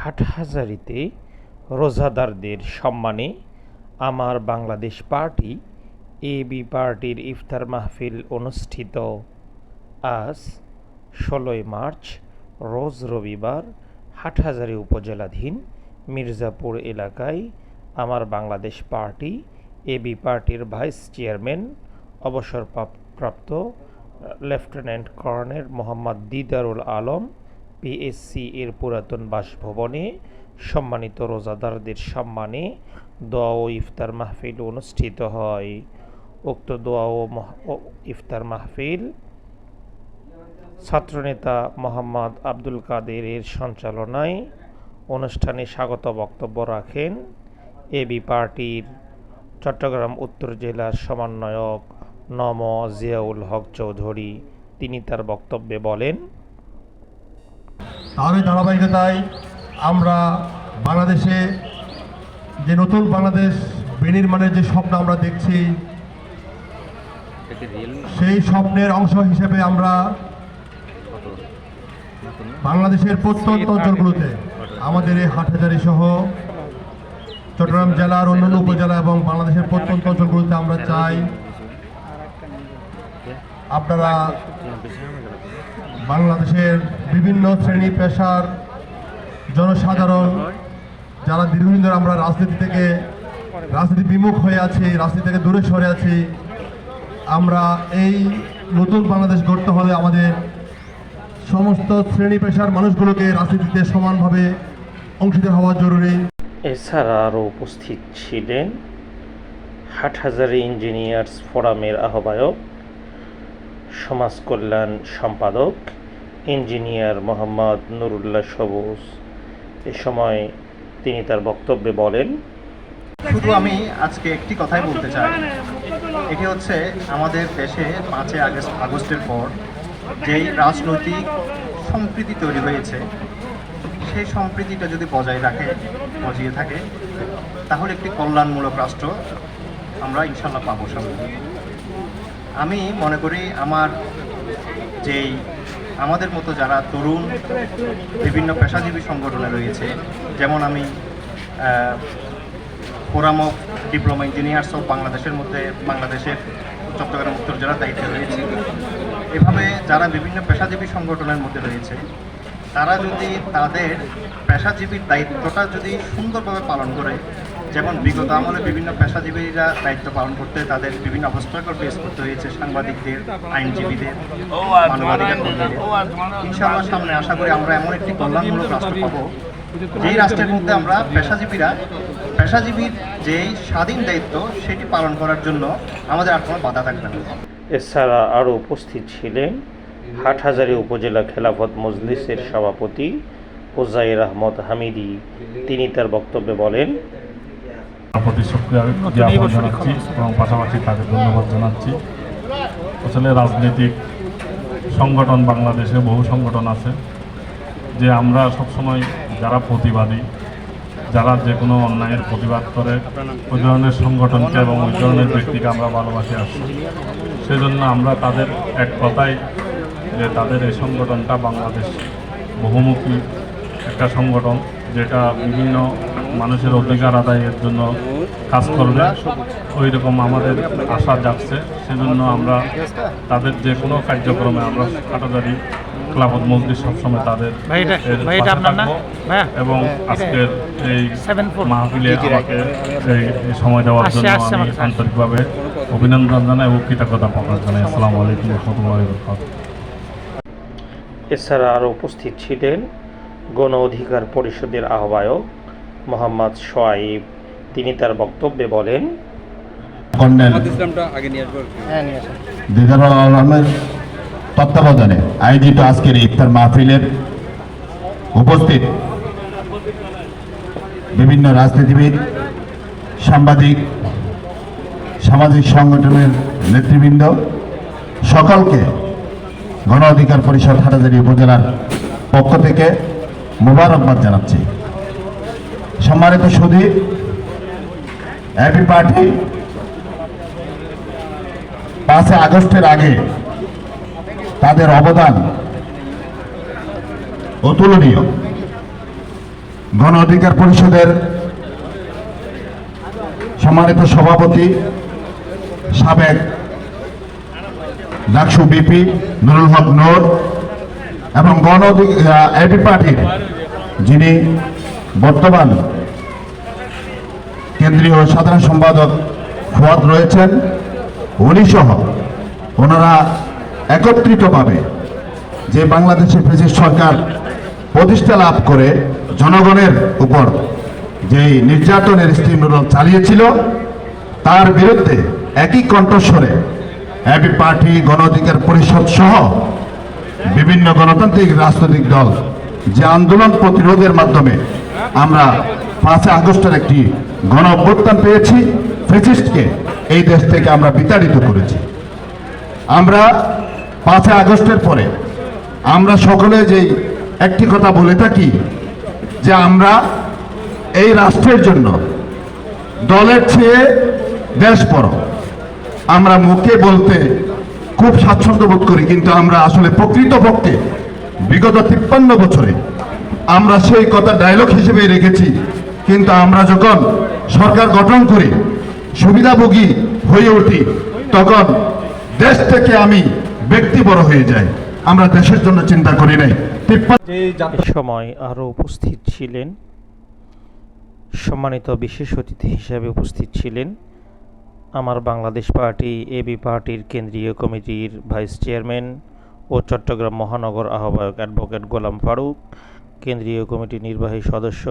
হাটহাজারিতে রোজাদারদের সম্মানে আমার Bangladesh party AB পার্টির ইফতার মাহফিল অনুষ্ঠিত। আজ ষোলোই মার্চ, রোজ রবিবার হাটহাজারী উপজেলাধীন মির্জাপুর এলাকায় আমার বাংলাদেশ পার্টি এবি পার্টির ভাইস চেয়ারম্যান, অবসরপ্রাপ্ত lieutenant colonel Mohammad Didarul Alam PSC এর পুরাতন বাসভবনে সম্মানিত রোজাদারদের সম্মানে দোয়া ও ইফতার মাহফিল অনুষ্ঠিত হয়। উক্ত দোয়া ও ইফতার মাহফিল ছাত্রনেতা মোহাম্মদ আব্দুল কাদেরের সঞ্চালনায় অনুষ্ঠানে স্বাগত বক্তব্য রাখেন এবি পার্টির চট্টগ্রাম উত্তর জেলার সমন্বয়ক নম জিয়াউল হক চৌধুরী। তিনি তার বক্তব্যে বলেন তারই ধারাবাহিকতায় আমরা বাংলাদেশে যে নতুন বাংলাদেশ বিনির্মাণের যে স্বপ্ন আমরা দেখছি সেই স্বপ্নের অংশ হিসেবে আমরা বাংলাদেশের প্রত্যন্ত অঞ্চলগুলোতে আমাদের এই হাটহাজারি সহ চট্টগ্রাম জেলার অন্যান্য উপজেলা এবং বাংলাদেশের প্রত্যন্ত অঞ্চলগুলোতে আমরা চাই আপনারা বাংলাদেশের বিভিন্ন শ্রেণি পেশার জনসাধারণ, যারা দীর্ঘদিন ধরে আমরা রাজনীতি থেকে রাজনীতি বিমুখ হয়ে আছি, রাজনীতি থেকে দূরে সরে আছি, আমরা এই নতুন বাংলাদেশ গড়তে হলে আমাদের সমস্ত শ্রেণি পেশার মানুষগুলোকে রাজনীতিতে সমানভাবে অংশীদার হওয়া জরুরি। এছাড়া আরও উপস্থিত ছিলেন হাটহাজারি ইঞ্জিনিয়ার্স ফোরামের আহ্বায়ক সমাজ কল্যাণ সম্পাদক, ইঞ্জিনিয়ার মোহাম্মদ নুরুল্লাহ সবুজ। এ সময় তিনি তার বক্তব্যে বলেন, শুধু আমি আজকে একটি কথাই বলতে চাই। এটি হচ্ছে আমাদের দেশে পাঁচই আগস্ট, আগস্টের পর যেই রাজনৈতিক সম্প্রীতি তৈরি হয়েছে, সেই সম্প্রীতিটা যদি বজায় রাখে, বজিয়ে থাকে, তাহলে একটি কল্যাণমূলক রাষ্ট্র আমরা ইনশাল্লাহ পাবো সামনে। আমি মনে করি আমার যেই আমাদের মতো যারা তরুণ, বিভিন্ন পেশাজীবী সংগঠনে রয়েছে, যেমন আমি অফ ডিপ্লোমা ইঞ্জিনিয়ার্স অফ বাংলাদেশের মধ্যে, বাংলাদেশের চট্টগ্রাম উত্তর জেলার দায়িত্বে রয়েছে। এভাবে যারা বিভিন্ন পেশাজীবী সংগঠনের মধ্যে রয়েছে, তারা যদি তাদের পেশাজীবীর দায়িত্বটা যদি সুন্দরভাবে পালন করে যেমন বিগত আমলে বিভিন্ন পেশাজীবীরা দায়িত্ব পালন করতে তাদের বিভিন্ন অবস্থাকর ফেস করতে হয়েছে, সাংবাদিকদের, আইনজীবীদের ইনশাআল্লাহ সামনে আশা করি আমরা এমন একটি কল্যাণমূলক রাষ্ট্র পাবো, যেই রাষ্ট্রের মধ্যে আমরা পেশাজীবীরা, পেশাজীবীর যেই স্বাধীন দায়িত্ব সেটি পালন করার জন্য আমাদের আর কোনো বাধা থাকবে না। এছাড়া আরও উপস্থিত ছিলেন হাটহাজারী উপজেলা খেলাফত মজলিসের সভাপতি ওজাইর আহমদ হামিদি। তিনি তার বক্তব্যে বলেন প্রতি জ্ঞাপন জানাচ্ছি এবং পাশাপাশি তাকে ধন্যবাদ জানাচ্ছি। আসলে রাজনৈতিক সংগঠন বাংলাদেশে বহু সংগঠন আছে যে আমরা সবসময় যারা প্রতিবাদী যারা যে কোনো অন্যায়ের প্রতিবাদ করে ওই ধরনের সংগঠনকে এবং ওই ধরনের ব্যক্তিকে আমরা ভালোবাসি আসছি সেজন্য আমরা তাদের এক কথাই যে তাদের এই সংগঠনটা বাংলাদেশ বহুমুখী একটা সংগঠন যেটা বিভিন্ন মানুষের অধিকার আদায়ের জন্য কাজ করবে। ওই রকম আমাদের আশা যাচ্ছে সেজন্য আমরা তাদের যে কোনো কার্যক্রমে আমরা কাটাজারি ক্লাবত মন্ত্রী সবসময় তাদের? এবং আজকের এই মাহফিলে আমাকে এই এই সময় দেওয়ার জন্য আমি আন্তরিকভাবে অভিনন্দন জানাই এবং কৃতজ্ঞতা প্রকাশ জানাই। আসসালামু আলাইকুম রহমতুল্লাহ এছাড়া আরও উপস্থিত ছিলেন গণ অধিকার পরিষদের আহ্বায়ক মোহাম্মদ সোয়াইব। তিনি তার বক্তব্যে বলেন কর্নেল ইসলামটা আগে নিয়ে আসব। দিদারুল আলমের তত্ত্বাবধানে আয়োজিত আজকের ইফতার মাহফিলের উপস্থিত বিভিন্ন রাজনীতিবিদ সাংবাদিক সামাজিক সংগঠনের নেতৃবৃন্দ সকলকে গণ অধিকার পরিষদ হাটাজারি উপজেলার পক্ষ থেকে মোবারকবাদ জানাচ্ছি। সম্মানিত সুধী এবি পার্টি, পাঁচই আগস্টের আগে তাদের অবদান অতুলনীয়। গণ অধিকার পরিষদের সম্মানিত সভাপতি, সাবেক ডাকসু বিপি নুরুল হক নূর এবং গণ এবি পার্টির যিনি বর্তমান কেন্দ্রীয় সাধারণ সম্পাদক ফুয়াদ রয়েছেন। উনি সহ ওনারা একত্রিতভাবে যে বাংলাদেশের ব্রিটিশ সরকার প্রতিষ্ঠা লাভ করে জনগণের উপর যে নির্যাতনের স্টিমরোল চালিয়েছিল, তার বিরুদ্ধে একই কণ্ঠস্বরে এবি পার্টি, গণ অধিকার পরিষদ সহ বিভিন্ন গণতান্ত্রিক রাজনৈতিক দল যে আন্দোলন প্রতিরোধের মাধ্যমে আমরা পাঁচই আগস্টের একটি গণ অভ্যুত্থান পেয়েছি ফেসিস্টকে এই দেশ থেকে আমরা বিতাড়িত করেছি। আমরা পাঁচই আগস্টের পরে আমরা সকলে যেই একটি কথা বলে থাকি, যে আমরা এই রাষ্ট্রের জন্য দলের চেয়ে দেশ বড়। আমরা মুখে বলতে খুব স্বাচ্ছন্দ্য বোধ করি, কিন্তু আমরা আসলে প্রকৃতপক্ষে বিগত তিপ্পান্ন বছরে আমরা সেই কথা ডায়লগ হিসেবে রেখেছি কিন্তু আমরা যখন সরকার গঠন করি সুবিধাভোগী হয়ে উঠি তখন দেশ থেকে আমি ব্যক্তি বড় হয়ে যাই। আমরা দেশের জন্য চিন্তা করি নাই। সময় আরও উপস্থিত ছিলেন সম্মানিত বিশেষ অতিথি হিসেবে উপস্থিত ছিলেন আমার বাংলাদেশ পার্টি এবি পার্টির কেন্দ্রীয় কমিটির ভাইস চেয়ারম্যান ও চট্টগ্রাম মহানগর আহ্বায়ক অ্যাডভোকেট গোলাম ফারুক কেন্দ্রীয় কমিটির নির্বাহী সদস্য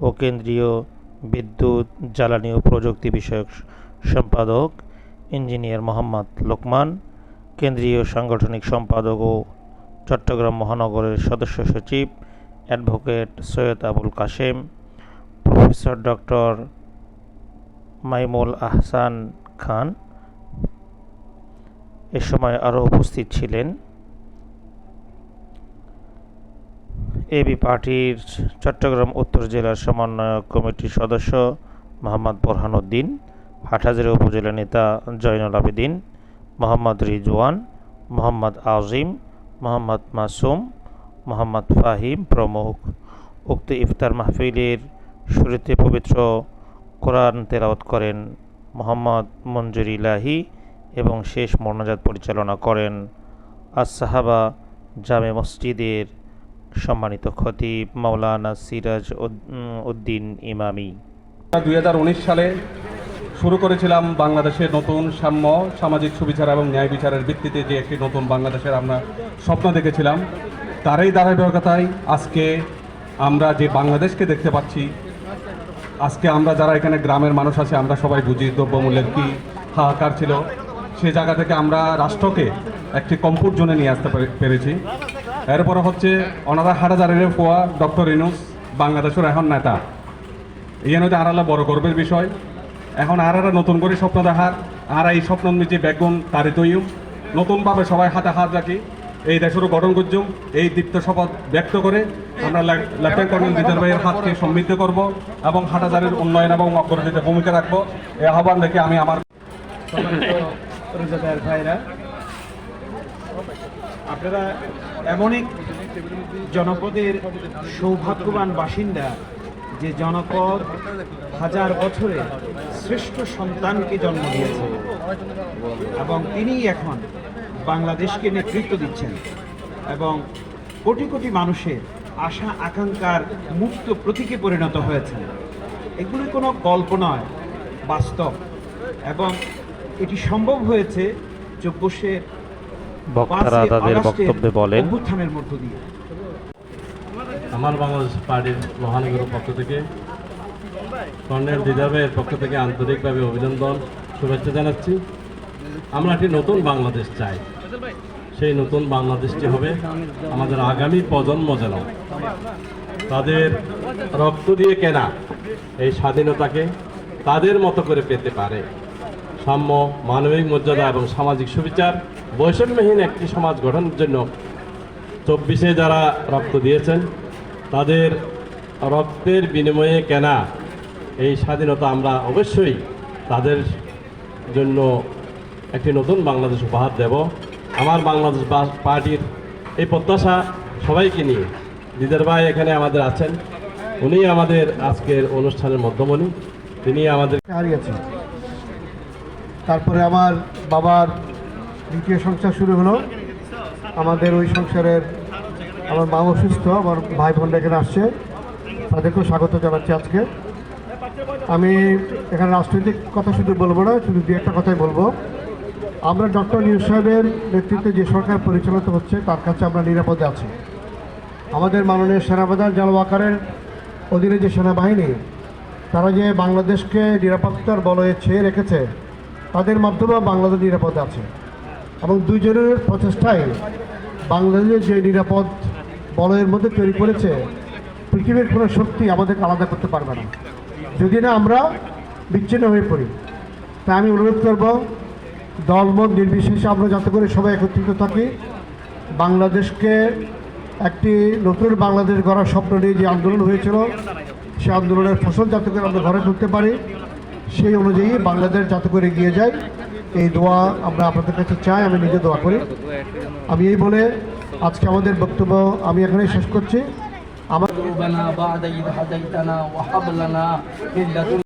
ও কেন্দ্রীয় বিদ্যুৎ, জ্বালানি ও প্রযুক্তি বিষয়ক সম্পাদক ইঞ্জিনিয়ার মোহাম্মদ লোকমান, কেন্দ্রীয় সাংগঠনিক সম্পাদক ও চট্টগ্রাম মহানগরের সদস্য সচিব advocate Syed Abul Kashem, professor doctor Maimul Ahsan Khan. এ সময় আরও উপস্থিত ছিলেন এবি পার্টির চট্টগ্রাম উত্তর জেলার সমন্বয়ক কমিটির সদস্য মোহাম্মদ বোরহানুদ্দিন, হাটহাজারী উপজেলা নেতা জয়নুল আবেদিন, মোহাম্মদ রিজওয়ান, মোহাম্মদ আজিম, মোহাম্মদ মাসুম, মোহাম্মদ ফাহিম প্রমুখ। উক্ত ইফতার মাহফিলের শুরুতে পবিত্র কোরআন তেলাওয়াত করেন মোহাম্মদ মঞ্জুর ইলাহি এবং শেষ মোনাজাত পরিচালনা করেন আস সাহাবা জামে মসজিদের সম্মানিত খতিব মাওলানা সিরাজ উদ্দিন ইমামি। দুই হাজার উনিশ সালে শুরু করেছিলাম বাংলাদেশের নতুন সাম্য, সামাজিক সুবিচার এবং ন্যায় বিচারের ভিত্তিতে যে একটি নতুন বাংলাদেশের আমরা স্বপ্ন দেখেছিলাম, তারই ধারাবাহিকতায় আজকে আমরা যে বাংলাদেশকে দেখতে পাচ্ছি, আজকে আমরা যারা এখানে গ্রামের মানুষ আছে, আমরা সবাই বুঝি দ্রব্যমূল্যের কি হাহাকার ছিল। সে জায়গা থেকে আমরা রাষ্ট্রকে একটি কম্ফোর্ট জোনে নিয়ে আসতে পেরেছি। এরপরে হচ্ছে ওনারা হাটাজারের ফোয়া ডক্টর ইনুস বাংলাদেশের এখন নেতা। এই হচ্ছে আর আলা বড় গর্বের বিষয়। এখন আর আর নতুন করে স্বপ্ন দেখার আর এই স্বপ্ন নিজে ব্যাগুন তারিত নতুনভাবে সবাই হাতে হাত রাখি। এই দেশেরও গঠন করছুম এই দীপ্ত শপথ ব্যক্ত করে আমরা লে- লেফটেন্যান্ট কর্নেল দিদার ভাইয়ের হাতকে সমৃদ্ধ করব এবং হাটাজারের উন্নয়ন এবং অগ্রগতিতে ভূমিকা রাখব। এই আহ্বান দেখে আমি আমার রোজাদার ভাইরা। আপনারা এমন এক জনপদের সৌভাগ্যবান বাসিন্দা যে জনপদ হাজার বছরে শ্রেষ্ঠ সন্তানকে জন্ম দিয়েছে এবং তিনি এখন বাংলাদেশকে নেতৃত্ব দিচ্ছেন এবং কোটি কোটি মানুষের আশা আকাঙ্ক্ষার মুক্ত প্রতীকে পরিণত হয়েছে এগুলি কোনো গল্প নয়, বাস্তব। এবং এটি সম্ভব হয়েছে চব্বিশের বক্তারা তাদের বক্তব্যে বলেন আমার বাংলাদেশ পার্টির মহানগরের পক্ষ থেকে কর্নেল দিদাবের পক্ষ থেকে আন্তরিকভাবে অভিনন্দন শুভেচ্ছা জানাচ্ছি। আমরা একটি নতুন বাংলাদেশ চাই। সেই নতুন বাংলাদেশটি হবে আমাদের আগামী প্রজন্ম যেন তাদের রক্ত দিয়ে কেনা এই স্বাধীনতাকে তাদের মতো করে পেতে পারে। সাম্য মানবিক মর্যাদা এবং সামাজিক সুবিচার বৈষম্যহীন একটি সমাজ গঠনের জন্য চব্বিশে যারা রক্ত দিয়েছেন, তাদের রক্তের বিনিময়ে কেনা এই স্বাধীনতা আমরা অবশ্যই তাদের জন্য একটি নতুন বাংলাদেশ উপহার দেব। আমার বাংলাদেশ পার্টির এই প্রত্যাশা সবাইকে নিয়ে। দিদার ভাই এখানে আমাদের আছেন। উনি আমাদের আজকের অনুষ্ঠানের মধ্যমণি। তিনি আমাদের হারিয়েছে তারপরে আমার বাবার দ্বিতীয় সংসার শুরু হলো। আমাদের ওই সংসারের আমার মা অসুস্থ আমার ভাই বোনরা এখানে আসছে। তাদেরকেও স্বাগত জানাচ্ছি আজকে। আমি এখানে রাজনৈতিক কথা শুধু বলব না, শুধু দু একটা কথাই বলব। আমরা ডক্টর নিউজ সাহেবের নেতৃত্বে যে সরকার পরিচালিত হচ্ছে, তার কাছে আমরা নিরাপদে আছি। আমাদের মাননীয় সেনাপ্রধান জাল ওয়াকারের অধীনে যে সেনাবাহিনী, তারা যে বাংলাদেশকে নিরাপত্তার বলয়ে ছেয়ে রেখেছে, তাদের মাধ্যমে বাংলাদেশ নিরাপদ আছে। এবং দুইজনের প্রচেষ্টায় বাংলাদেশের যে নিরাপদ বলয়ের মধ্যে তৈরি করেছে, পৃথিবীর কোনো শক্তি আমাদেরকে আলাদা করতে পারবে না। যদি না, আমরা বিচ্ছিন্ন হয়ে পড়ি। তাই আমি অনুরোধ করব, দলমত নির্বিশেষে আমরা যাতে করে সবাই একত্রিত থাকি। বাংলাদেশকে একটি নতুন বাংলাদেশ গড়ার স্বপ্ন নিয়ে যে আন্দোলন হয়েছিল, সে আন্দোলনের ফসল যাতে করে আমরা ঘরে তুলতে পারি, সেই অনুযায়ী বাংলাদেশ যাতে করে এগিয়ে যায়। এই দোয়া আমরা আপনাদের কাছে চাই, আমি নিজে দোয়া করি। আমি এই বলে আজকে আমাদের বক্তব্য আমি এখানে শেষ করছি। আমার